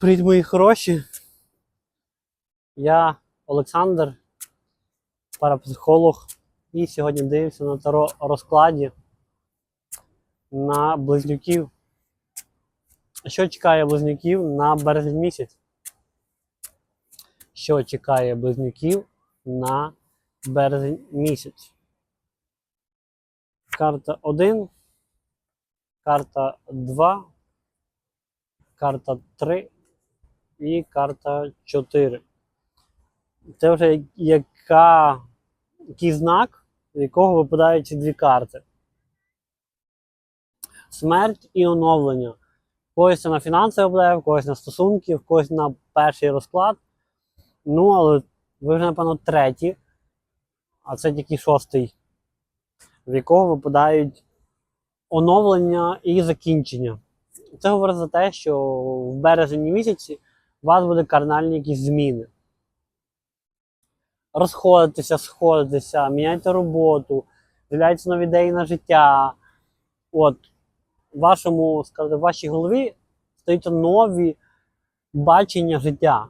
Привіт, мої хороші. Я Олександр, парапсихолог, і сьогодні дивимося на таро розкладі на близнюків. Що чекає близнюків на березень місяць? Що чекає близнюків на березень місяць? Карта 1, карта 2, карта 3 і карта 4. Це вже яка, який знак, з якого випадають ці дві карти. Смерть і оновлення. В Когось на фінансове впливає, в когось на стосунки, в когось на перший розклад. Ну, але ви вже, напевно, третій, а це тільки шостий, в якого випадають оновлення і закінчення. Це говорить за те, що в березні місяці у вас буде кардинальні якісь зміни. Розходитися, сходитися, міняйте роботу, з'являються нові ідеї на життя. От, в вашому, скажімо, в вашій голові стають нові бачення життя.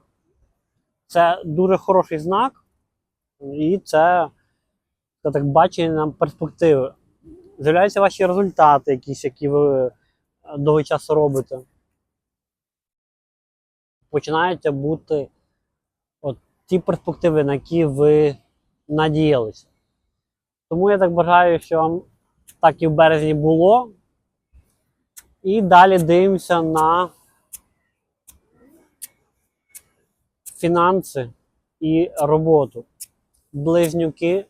Це дуже хороший знак, і це, так бачення перспективи. З'являються ваші результати, якісь, які ви довгий час робите. Починаєте бути от ті перспективи, на які ви надіялися. Тому я так бажаю, що вам так і в березні було. І далі дивимося на фінанси і роботу. Близнюки,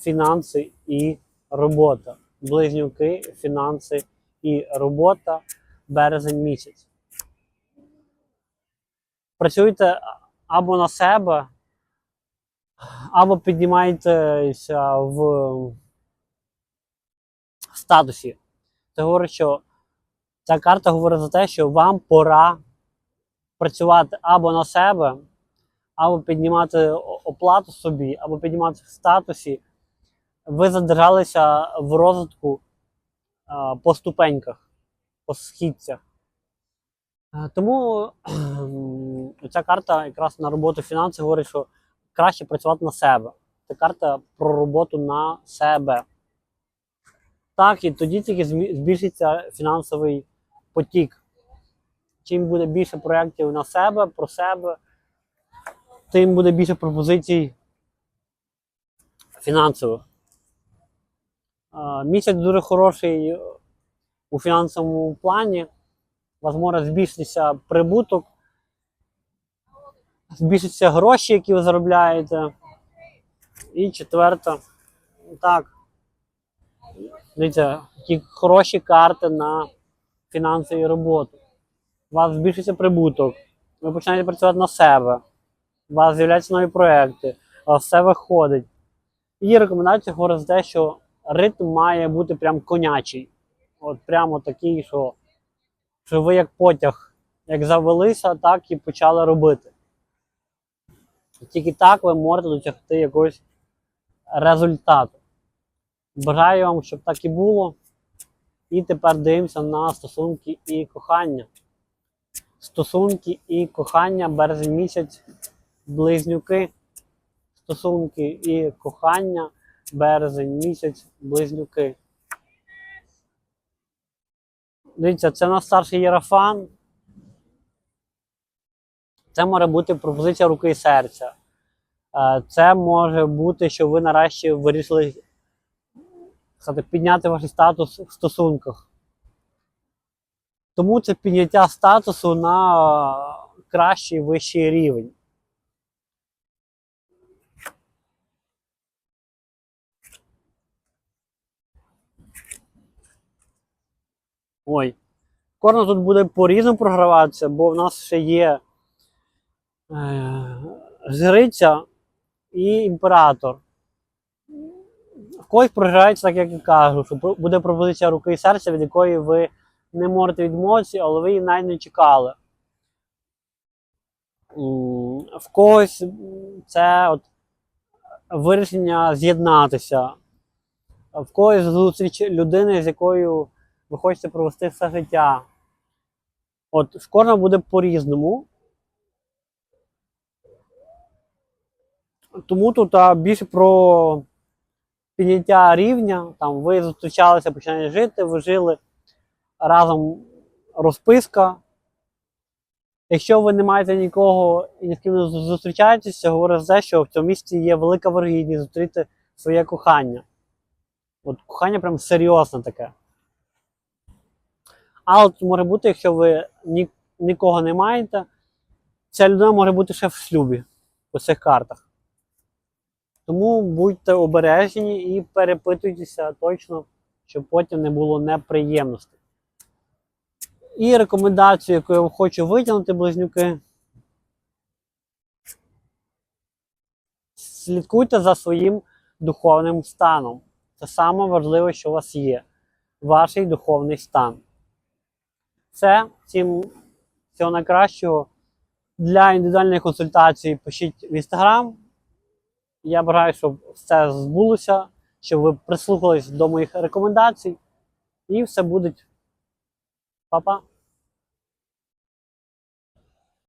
фінанси і робота. Близнюки, фінанси і робота березень місяць. Працюйте або на себе, або піднімайтеся в статусі. Це говорить, що ця карта говорить за те, що вам пора працювати або на себе, або піднімати оплату собі, або піднімати в статусі. Ви задержалися в розвитку по ступеньках, по східцях. Е, Тому ця карта якраз на роботу фінансів говорить, що краще працювати на себе. Це карта про роботу на себе. Так, і тоді тільки збільшиться фінансовий потік. Чим буде більше проєктів на себе, про себе, тим буде більше пропозицій фінансових. Місяць дуже хороший у фінансовому плані. У вас може збільшитися прибуток, збільшаться гроші, які ви заробляєте. І четверта. Так. Дивіться, які хороші карти на фінансові роботи. У вас збільшиться прибуток. Ви починаєте працювати на себе. У вас з'являються нові проекти, все виходить. І рекомендація говорить за те, що ритм має бути прям конячий. От прямо такий, що, що ви як потяг, як завелися, так і почали робити. Тільки так ви можете досягти якогось результату. Бажаю вам, щоб так і було. І тепер дивимося на стосунки і кохання. Стосунки і кохання, березень місяць, близнюки. Стосунки і кохання, березень місяць, близнюки. Дивіться, це наш старший єрафан. Це може бути пропозиція руки і серця. Е, Це може бути, що ви нарешті вирішили підняти ваш статус в стосунках. Тому це підняття статусу на кращий вищий рівень. Ой. Кожна тут буде по-різному програватися, бо в нас ще є жриця і імператор. В когось програється, так як я кажу, що буде пропозиція руки і серця, від якої ви не можете відмовитися, але ви її навіть не чекали. В когось це от вирішення з'єднатися, в когось зустріч людини, з якою ви хочете провести все життя. От в кожного буде по-різному. Тому тут а, більше про підняття рівня. Там ви зустрічалися, починаєте жити, ви жили разом розписка. Якщо ви не маєте нікого і ні з ким не зустрічаєтеся, говорить за те, що в цьому місці є велика вирогідність зустріти своє кохання. От кохання прям серйозне таке. А от може бути, якщо ви ні, нікого не маєте, ця людина може бути ще в шлюбі по цих картах. Тому будьте обережні і перепитуйтеся точно, щоб потім не було неприємностей. І рекомендацію, яку я хочу витягнути, близнюки. Слідкуйте за своїм духовним станом. Це саме важливе, що у вас є. Ваш духовний стан. Це всім всього найкращого. Для індивідуальної консультації пишіть в інстаграм. Я бажаю, щоб все збулося, щоб ви прислухались до моїх рекомендацій. І все буде. Па-па.